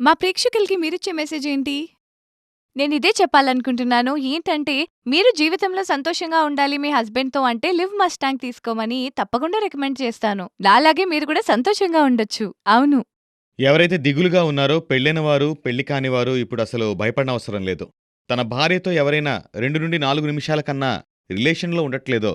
మా ప్రేక్షకులకి మీరిచ్చే మెసేజ్ ఏంటి? నేనిదే చెప్పాలనుకుంటున్నాను. ఏంటంటే మీరు జీవితంలో సంతోషంగా ఉండాలి మీ హస్బెండ్‌తో అంటే లివ్ మస్టాంగ్ తీసుకోమని తప్పకుండా రికమెండ్ చేస్తాను. నాలాగే మీరు కూడా సంతోషంగా ఉండొచ్చు. అవును. ఎవరైతే దిగులుగా ఉన్నారో పెళ్ళైన వారు, పెళ్ళి కాని వారు ఇప్పుడసలు భయపడనవసరం లేదు. తన భార్యతో ఎవరైనా 2-4 నిమిషాల కన్నా రిలేషన్‌లో ఉండట్లేదో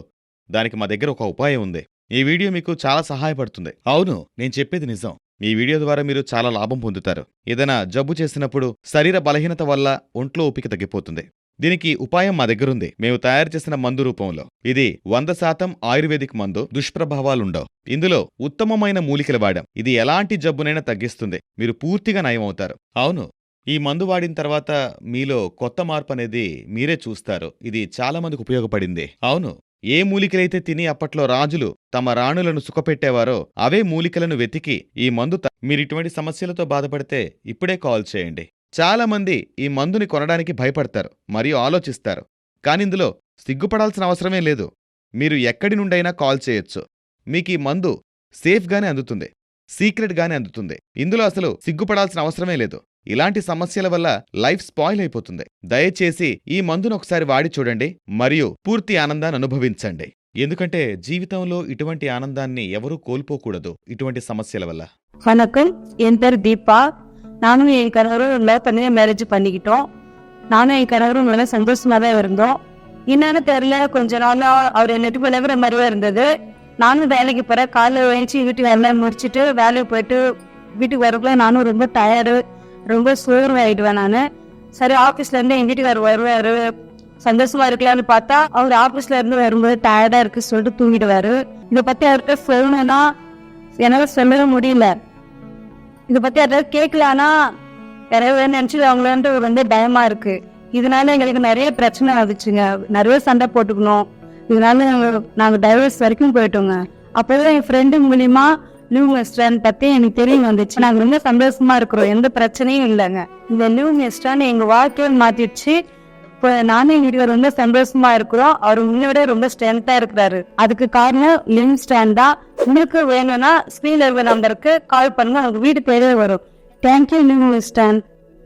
దానికి మా దగ్గర ఒక ఉపాయం ఉంది. ఈ వీడియో మీకు చాలా సహాయపడుతుంది. అవును. నేను చెప్పేది నిజం. ఈ వీడియో ద్వారా మీరు చాలా లాభం పొందుతారు. ఏదైనా జబ్బు చేసినప్పుడు శరీర బలహీనత వల్ల ఒంట్లో ఓపిక తగ్గిపోతుంది. దీనికి ఉపాయం మా దగ్గరుంది. మేము తయారు చేసిన మందు రూపంలో. ఇది 100% ఆయుర్వేదిక్ మందు. దుష్ప్రభావాలుండవు. ఇందులో ఉత్తమమైన మూలికలు వాడాం. ఇది ఎలాంటి జబ్బునైనా తగ్గిస్తుంది. మీరు పూర్తిగా నయమవుతారు. అవును. ఈ మందు వాడిన తర్వాత మీలో కొత్త మార్పు అనేది మీరే చూస్తారు. ఇది చాలామందికి ఉపయోగపడింది. అవును. ఏ మూలికలైతే తిని అప్పట్లో రాజులు తమ రాణులను సుఖపెట్టేవారో అవే మూలికలను వెతికి ఈ మందు మీరిటువంటి సమస్యలతో బాధపడితే ఇప్పుడే కాల్ చేయండి. చాలా మంది ఈ మందుని కొనడానికి భయపడతారు మరియు ఆలోచిస్తారు. కానిందులో సిగ్గుపడాల్సిన అవసరమే లేదు. మీరు ఎక్కడి నుండైనా కాల్ చేయొచ్చు. మీకీ మందు సేఫ్‌గానే అందుతుంది. సీక్రెట్‌గానే అందుతుంది. ఇందులో అసలు సిగ్గుపడాల్సిన అవసరమే లేదు. ఇలాంటి సమస్యల వల్ల లైఫ్ స్పాయిల్ అయిపోతుంది. దయచేసి ఈ మందును ఒకసారి వాడి చూడండి మరియు పూర్తి ఆనందాన్ని అనుభవించండి. ఎందుకంటే జీవితంలో ఇటువంటి ఆనందాన్ని ఎవరూ కోల్పోకూడదు ఇటువంటి సమస్యల వల్ల. வணக்கம் என் பேர் தீபா நானும் என் கணவரும் லவ் பண்ணி மேரேஜ் பண்ணிக்கிட்டோம் நானும் என் கணவரும் நல்லா சந்தோஷமா தான் இருந்தோம் என்னன்னு தெரியல கொஞ்ச நாளா அவர் என்னட்டு விளம்பர மாதிரியே இருந்தது நானும் வேலைக்கு போறேன் காலைல எழுச்சி வீட்டுக்கு எல்லாம் முடிச்சிட்டு வேலைக்கு போயிட்டு வீட்டுக்கு வரக்குள்ள நானும் ரொம்ப டயர்டு ரொம்ப சோர்வாயிடுவேன் நான். சரி ஆஃபீஸ்ல இருந்து எங்க வீட்டுக்காரர் வருவாரு. சந்தோஷமா இருக்கலாம்னு பார்த்தா அவர் ஆஃபீஸ்ல இருந்து வரும்போது டயர்டா இருக்கு சொல்லிட்டு தூங்கிடுவாரு. இதை பத்தி அவர்கிட்ட சொல்லணும்னா என்னால சொல்லவே முடியல. இதை பத்தி யாராவது கேட்கலான்னா யாராவது நினைச்சு அவங்களான்ட்டு ரொம்ப பயமா இருக்கு. இதனால எங்களுக்கு நிறைய பிரச்சனை வந்துச்சுங்க நிறைய சண்டை போட்டுக்கணும். இதனால நாங்கள் நாங்க டைவர்ஸ் வரைக்கும் போயிட்டோங்க. அப்பதான் என் ஃப்ரெண்டு மூலியமா நியூ மெஸ்டான் பத்தி எனக்கு தெரிய வந்துச்சு. நாங்க ரொம்ப சந்தோஷமா இருக்கிறோம். எந்த பிரச்சனையும் இல்லைங்க. இந்த நியூ மெஸ்டான் எங்க வாழ்க்கையில் மாத்திடுச்சு. இப்போ நானும் இருவர் ரொம்ப சந்தோஷமா இருக்கிறோம். அவர் முன்னோட ரொம்ப ஸ்ட்ரென்த்தா இருக்கிறாரு. அதுக்கு காரணம் லிம் ஸ்டாண்ட் தான். உங்களுக்கு வேணும்னா ஸ்க்ரீன்ல நம்பருக்கு கால் பண்ணுங்க. அவங்க வீடு பேரே வரும். Thank you new stand